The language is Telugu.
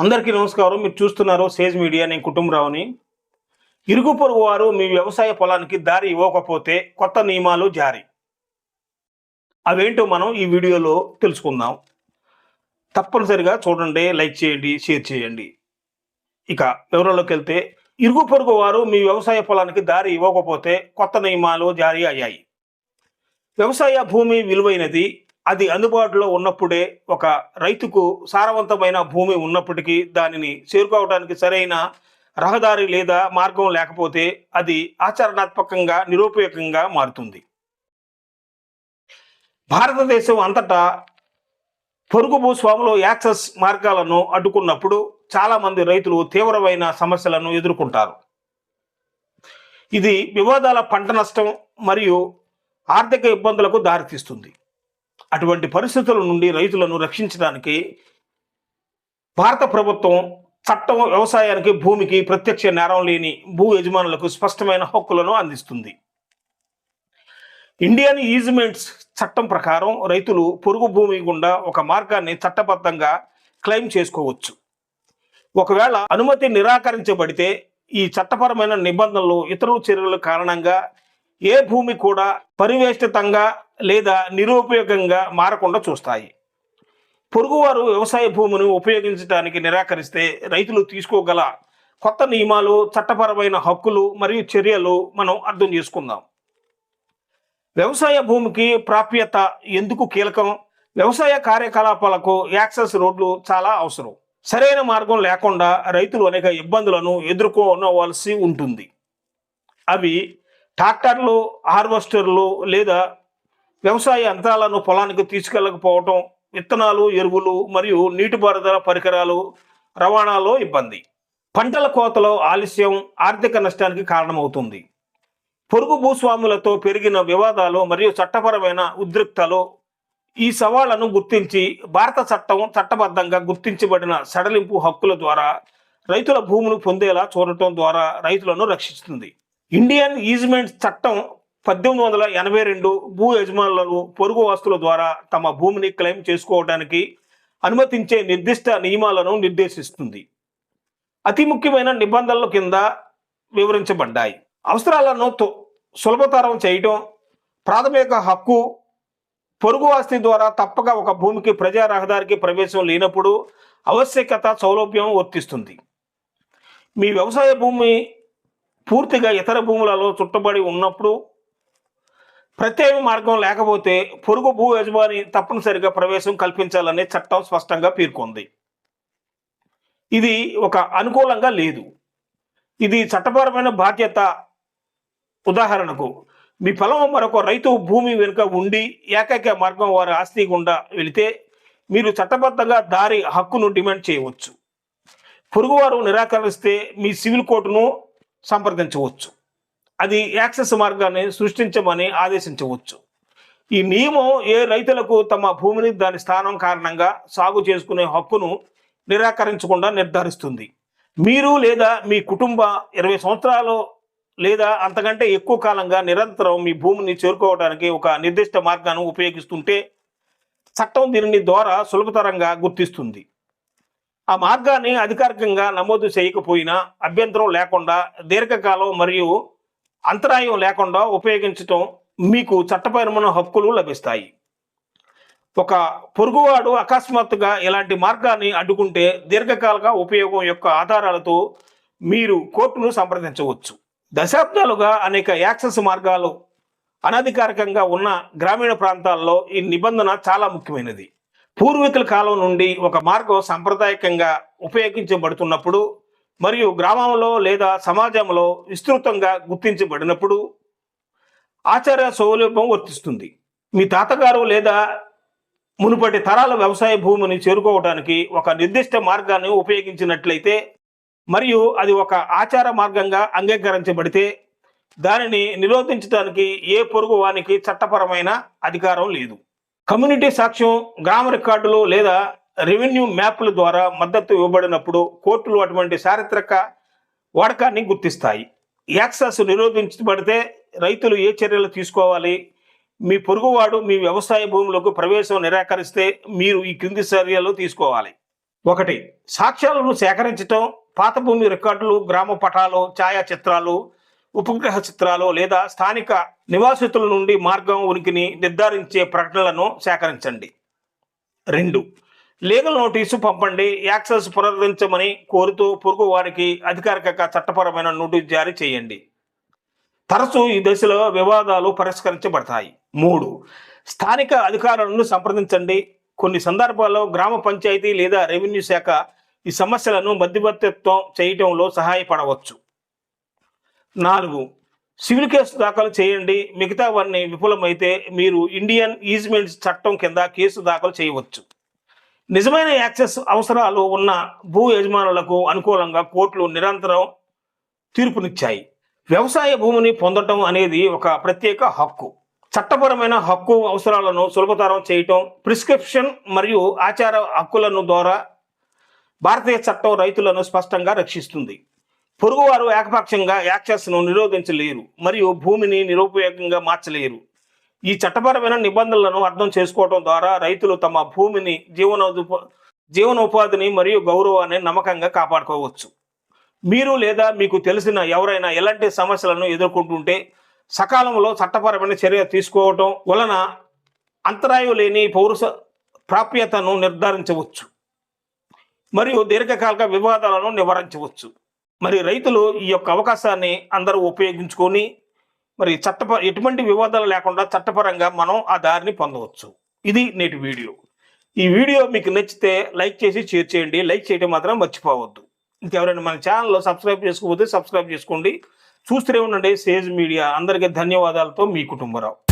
అందరికీ నమస్కారం. మీరు చూస్తున్నారు సేజ్ మీడియా. నేను కుటుంబరావుని. ఇరుగు పొరుగు వారు మీ వ్యవసాయ పొలానికి దారి ఇవ్వకపోతే కొత్త నియమాలు జారీ. అవేంటో మనం ఈ వీడియోలో తెలుసుకుందాం. తప్పనిసరిగా చూడండి లైక్ చేయండి షేర్ చేయండి. ఇక వివరాల్లోకి వెళ్తే ఇరుగు పొరుగు వారు మీ వ్యవసాయ పొలానికి దారి ఇవ్వకపోతే కొత్త నియమాలు జారీ అయ్యాయి. వ్యవసాయ భూమి విలువైనది అది అందుబాటులో ఉన్నప్పుడే ఒక రైతుకు సారవంతమైన భూమి ఉన్నప్పటికీ దానిని చేరుకోవడానికి సరైన రహదారి లేదా మార్గం లేకపోతే అది ఆచరణాత్మకంగా నిరుపయోగంగా మారుతుంది. భారతదేశం అంతటా పొరుగు భూస్వాములు యాక్సెస్ మార్గాలను అడ్డుకున్నప్పుడు చాలామంది రైతులు తీవ్రమైన సమస్యలను ఎదుర్కొంటారు. ఇది వివాదాల పంట నష్టం మరియు ఆర్థిక ఇబ్బందులకు దారితీస్తుంది. అటువంటి పరిస్థితుల నుండి రైతులను రక్షించడానికి భారత ప్రభుత్వం చట్టం వ్యవసాయానికి భూమికి ప్రత్యక్ష నేరం లేని భూ యజమానులకు స్పష్టమైన హక్కులను అందిస్తుంది. ఇండియన్ ఈజ్మెంట్స్ చట్టం ప్రకారం రైతులు పొరుగు భూమి గుండా ఒక మార్గాన్ని చట్టబద్ధంగా క్లెయిమ్ చేసుకోవచ్చు. ఒకవేళ అనుమతి నిరాకరించబడితే ఈ చట్టపరమైన నిబంధనలు ఇతరుల చర్యల కారణంగా ఏ భూమి కూడా పరివేష్టితంగా లేదా నిరుపయోగంగా మారకుండా చూస్తాయి. పొరుగువారు వ్యవసాయ భూమిని ఉపయోగించడానికి నిరాకరిస్తే రైతులు తీసుకోగల కొత్త నియమాలు చట్టపరమైన హక్కులు మరియు చర్యలు మనం అర్థం చేసుకుందాం. వ్యవసాయ భూమికి ప్రాప్యత ఎందుకు కీలకం? వ్యవసాయ కార్యకలాపాలకు యాక్సెస్ రోడ్లు చాలా అవసరం. సరైన మార్గం లేకుండా రైతులు అనేక ఇబ్బందులను ఎదుర్కోనవలసి ఉంటుంది. అవి ట్రాక్టర్లు హార్వెస్టర్లు లేదా వ్యవసాయ యంత్రాలను పొలానికి తీసుకెళ్ళకపోవటం విత్తనాలు ఎరువులు మరియు నీటిపారుదల పరికరాలు రవాణాలో ఇబ్బంది. పంటల కోతలో ఆలస్యం ఆర్థిక నష్టానికి కారణమవుతుంది. పొరుగు భూస్వాములతో పెరిగిన వివాదాలు మరియు చట్టపరమైన ఉద్రిక్తలు ఈ సవాళ్ళను గుర్తించి భారత చట్టం చట్టబద్ధంగా గుర్తించబడిన సడలింపు హక్కుల ద్వారా రైతుల భూములు పొందేలా చూడటం ద్వారా రైతులను రక్షిస్తుంది. ఇండియన్ ఈజ్మెంట్ చట్టం పద్దెనిమిది వందల ఎనభై రెండు భూ యజమానులను పొరుగు వాస్తుల ద్వారా తమ భూమిని క్లెయిమ్ చేసుకోవడానికి అనుమతించే నిర్దిష్ట నియమాలను నిర్దేశిస్తుంది. అతి ముఖ్యమైన నిబంధనల కింద వివరించబడ్డాయి. అవసరాలను సులభతరం చేయటం ప్రాథమిక హక్కు పొరుగు ఆస్తి ద్వారా తప్పక ఒక భూమికి ప్రజా రహదారికి ప్రవేశం లేనప్పుడు ఆవశ్యకత సౌలభ్యం వర్తిస్తుంది. మీ వ్యవసాయ భూమి పూర్తిగా ఇతర భూములలో చుట్టబడి ఉన్నప్పుడు ప్రత్యేక మార్గం లేకపోతే పొరుగు భూ యజమాని తప్పనిసరిగా ప్రవేశం కల్పించాలనే చట్టం స్పష్టంగా పేర్కొంది. ఇది ఒక అనుకూలంగా లేదు. ఇది చట్టపరమైన బాధ్యత ఉదాహరణకు మీ పొలం మరొక రైతు భూమి వెనుక ఉండి ఏకైక మార్గం వారి ఆస్తి గుండా వెళితే మీరు చట్టబద్ధంగా దారి హక్కును డిమాండ్ చేయవచ్చు. పొరుగువారు నిరాకరిస్తే మీ సివిల్ కోర్టును సంప్రదించవచ్చు. అది యాక్సెస్ మార్గాన్ని సృష్టించమని ఆదేశించవచ్చు. ఈ నియమం ఏ రైతులకు తమ భూమిని దాని స్థానం కారణంగా సాగు చేసుకునే హక్కును నిరాకరించకుండా నిర్ధారిస్తుంది. మీరు లేదా మీ కుటుంబ ఇరవై సంవత్సరాలు లేదా అంతకంటే ఎక్కువ కాలంగా నిరంతరం మీ భూమిని చేరుకోవడానికి ఒక నిర్దిష్ట మార్గాన్ని ఉపయోగిస్తుంటే చట్టం దీనిని ద్వారా సులభతరంగా గుర్తిస్తుంది. ఆ మార్గాన్ని అధికారికంగా నమోదు చేయకపోయినా అభ్యంతరం లేకుండా దీర్ఘకాలం మరియు అంతరాయం లేకుండా ఉపయోగించటం మీకు చట్టపరమైన హక్కులు లభిస్తాయి. ఒక పొరుగువాడు అకస్మాత్తుగా ఇలాంటి మార్గాన్ని అడ్డుకుంటే దీర్ఘకాలిక ఉపయోగం యొక్క ఆధారాలతో మీరు కోర్టును సంప్రదించవచ్చు. దశాబ్దాలుగా అనేక యాక్సెస్ మార్గాలు అనధికారికంగా ఉన్న గ్రామీణ ప్రాంతాల్లో ఈ నిబంధన చాలా ముఖ్యమైనది. పూర్వీకుల కాలం నుండి ఒక మార్గం సాంప్రదాయకంగా ఉపయోగించబడుతున్నప్పుడు మరియు గ్రామంలో లేదా సమాజంలో విస్తృతంగా గుర్తించబడినప్పుడు ఆచార్య సౌలభ్యం వర్తిస్తుంది. మీ తాతగారు లేదా మునుపటి తరాల వ్యవసాయ భూమిని చేరుకోవడానికి ఒక నిర్దిష్ట మార్గాన్ని ఉపయోగించినట్లయితే మరియు అది ఒక ఆచార మార్గంగా అంగీకరించబడితే దానిని నిరోధించడానికి ఏ పొరుగు వానికి చట్టపరమైన అధికారం లేదు. కమ్యూనిటీ సాక్ష్యం గ్రామ రికార్డులు లేదా రెవెన్యూ మ్యాప్ల ద్వారా మద్దతు ఇవ్వబడినప్పుడు కోర్టులు అటువంటి చారిత్రక వాడకాన్ని గుర్తిస్తాయి. యాక్సెస్ నిరోధించబడితే రైతులు ఏ చర్యలు తీసుకోవాలి? మీ పొరుగువాడు మీ వ్యవసాయ భూములకు ప్రవేశం నిరాకరిస్తే మీరు ఈ క్రింది చర్యలు తీసుకోవాలి. ఒకటి సాక్ష్యాలను సేకరించటం పాత భూమి రికార్డులు గ్రామ పటాలు ఛాయాచిత్రాలు ఉపగ్రహ చిత్రాలు లేదా స్థానిక నివాసితుల నుండి మార్గం ఉనికిని నిర్ధారించే ప్రకటనలను సేకరించండి. రెండు లీగల్ నోటీసు పంపండి యాక్సెస్ పునరుద్ధరించమని కోరుతూ పొరుగు వారికి అధికారిక చట్టపరమైన నోటీసు జారీ చేయండి. తరచూ ఈ దశలో వివాదాలు పరిష్కరించబడతాయి. మూడు స్థానిక అధికారులను సంప్రదించండి. కొన్ని సందర్భాల్లో గ్రామ పంచాయతీ లేదా రెవెన్యూ శాఖ ఈ సమస్యలను మధ్యవర్తిత్వం చేయటంలో సహాయపడవచ్చు. నాలుగు సివిల్ కేసు దాఖలు చేయండి. మిగతావన్నీ విఫలమైతే మీరు ఇండియన్ ఈజ్మెంట్స్ చట్టం కింద కేసు దాఖలు చేయవచ్చు. నిజమైన యాక్సెస్ అవసరాలు ఉన్న భూ యజమానులకు అనుకూలంగా కోర్టులు నిరంతరం తీర్పునిచ్చాయి. వ్యవసాయ భూమిని పొందటం అనేది ఒక ప్రత్యేక హక్కు. చట్టపరమైన హక్కు అవసరాలను సులభతరం చేయటం ప్రిస్క్రిప్షన్ మరియు ఆచార హక్కులను ద్వారా భారతీయ చట్టం రైతులను స్పష్టంగా రక్షిస్తుంది. పొరుగువారు ఏకపక్షంగా యాక్సెస్ను నిరోధించలేరు మరియు భూమిని నిరుపయోగంగా మార్చలేరు. ఈ చట్టపరమైన నిబంధనలను అర్థం చేసుకోవడం ద్వారా రైతులు తమ భూమిని జీవనోప జీవనోపాధిని మరియు గౌరవాన్ని నమ్మకంగా కాపాడుకోవచ్చు. మీరు లేదా మీకు తెలిసిన ఎవరైనా ఎలాంటి సమస్యలను ఎదుర్కొంటుంటే సకాలంలో చట్టపరమైన చర్య తీసుకోవటం వలన అంతరాయం లేని పౌరుష ప్రాప్యతను నిర్ధారించవచ్చు. మరియు దీర్ఘకాలిక వివాదాలను నివారించవచ్చు. మరి రైతులు ఈ యొక్క అవకాశాన్ని అందరూ ఉపయోగించుకొని మరి చట్టపర ఎటువంటి వివాదాలు లేకుండా చట్టపరంగా మనం ఆ దారిని పొందవచ్చు. ఇది నేటి వీడియో. ఈ వీడియో మీకు నచ్చితే లైక్ చేసి షేర్ చేయండి. లైక్ చేయడం మాత్రం మర్చిపోవద్దు. ఇంకెవరైనా మన ఛానల్లో సబ్స్క్రైబ్ చేసుకోకపోతే సబ్స్క్రైబ్ చేసుకోండి. చూస్తూనే ఉండండి. Sage Media. అందరికీ ధన్యవాదాలతో మీ కుటుంబరావు.